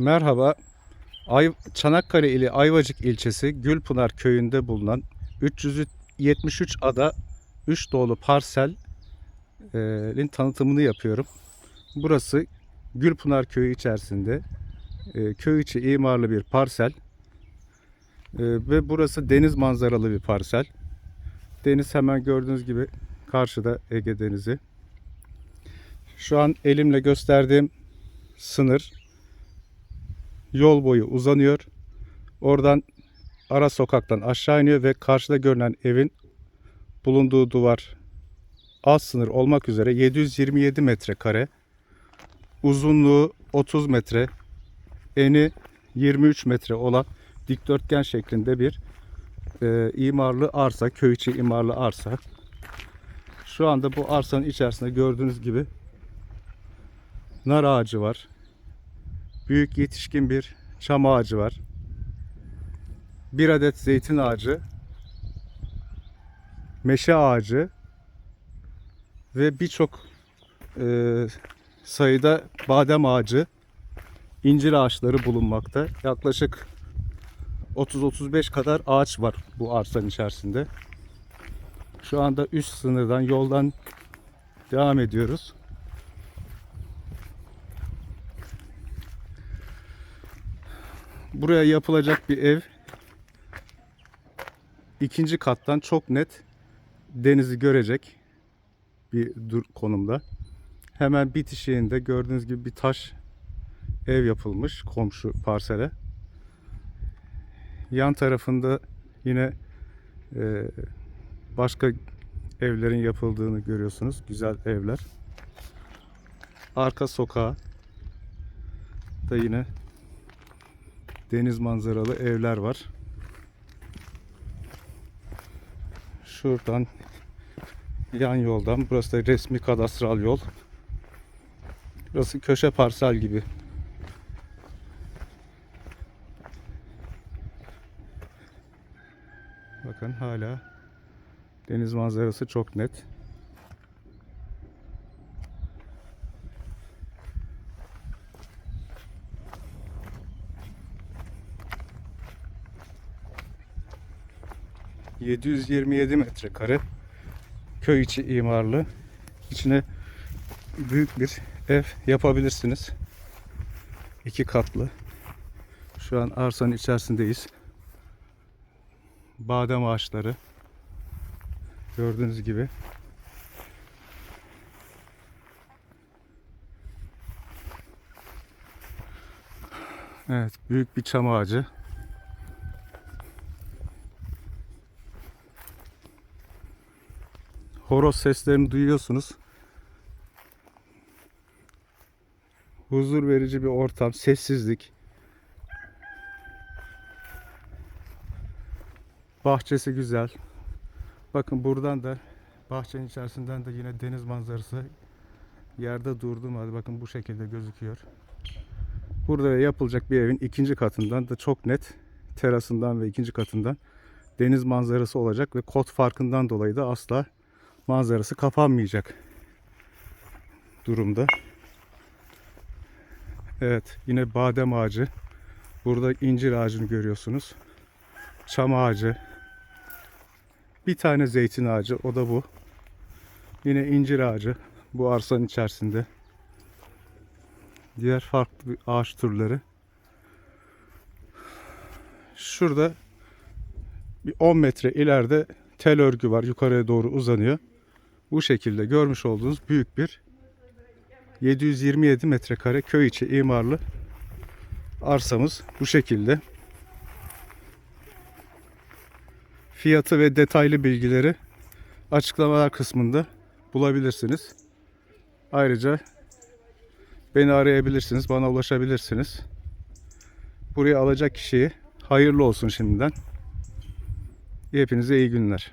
Merhaba. Ay Çanakkale ili Ayvacık ilçesi Gülpınar köyünde bulunan 373 ada 3 dolu parselin tanıtımını yapıyorum. Burası Gülpınar köyü içerisinde köy içi imarlı bir parsel ve burası deniz manzaralı bir parsel. Deniz hemen gördüğünüz gibi karşıda Ege Denizi. Şu an elimle gösterdiğim sınır yol boyu uzanıyor. Oradan ara sokaktan aşağı iniyor ve karşıda görünen evin bulunduğu duvar alt sınır olmak üzere 727 metrekare. Uzunluğu 30 metre, eni 23 metre olan dikdörtgen şeklinde bir e, imarlı arsa, köy içi imarlı arsa. Şu anda bu arsanın içerisinde gördüğünüz gibi nar ağacı var. Büyük yetişkin bir çam ağacı var. Bir adet zeytin ağacı, meşe ağacı ve birçok e, sayıda badem ağacı, incir ağaçları bulunmakta. Yaklaşık 30-35 kadar ağaç var bu arsanın içerisinde. Şu anda üst sınırdan yoldan devam ediyoruz. Buraya yapılacak bir ev ikinci kattan çok net denizi görecek bir dur konumda. Hemen bitişiğinde gördüğünüz gibi bir taş ev yapılmış komşu parsele. Yan tarafında yine e, başka evlerin yapıldığını görüyorsunuz. Güzel evler. Arka sokağa da yine deniz manzaralı evler var. Şuradan yan yoldan burası da resmi kadastral yol. Burası köşe parsel gibi. Bakın hala deniz manzarası çok net. ...727 metrekare... ...köy içi imarlı... ...içine... ...büyük bir ev yapabilirsiniz. İki katlı. Şu an arsanın içerisindeyiz. Badem ağaçları. Gördüğünüz gibi. Evet, büyük bir çam ağacı. Horoz seslerini duyuyorsunuz. Huzur verici bir ortam, sessizlik. Bahçesi güzel. Bakın buradan da bahçenin içerisinden de yine deniz manzarası. Yerde durdum hadi bakın bu şekilde gözüküyor. Burada yapılacak bir evin ikinci katından da çok net terasından ve ikinci katından deniz manzarası olacak ve kot farkından dolayı da asla manzarası kapanmayacak durumda. Evet yine badem ağacı. Burada incir ağacını görüyorsunuz. Çam ağacı. Bir tane zeytin ağacı o da bu. Yine incir ağacı bu arsanın içerisinde. Diğer farklı ağaç türleri. Şurada bir 10 metre ileride tel örgü var. Yukarıya doğru uzanıyor. Bu şekilde görmüş olduğunuz büyük bir 727 metrekare köy içi imarlı arsamız bu şekilde. Fiyatı ve detaylı bilgileri açıklamalar kısmında bulabilirsiniz. Ayrıca beni arayabilirsiniz, bana ulaşabilirsiniz. Buraya alacak kişiyi hayırlı olsun şimdiden. Hepinize iyi günler.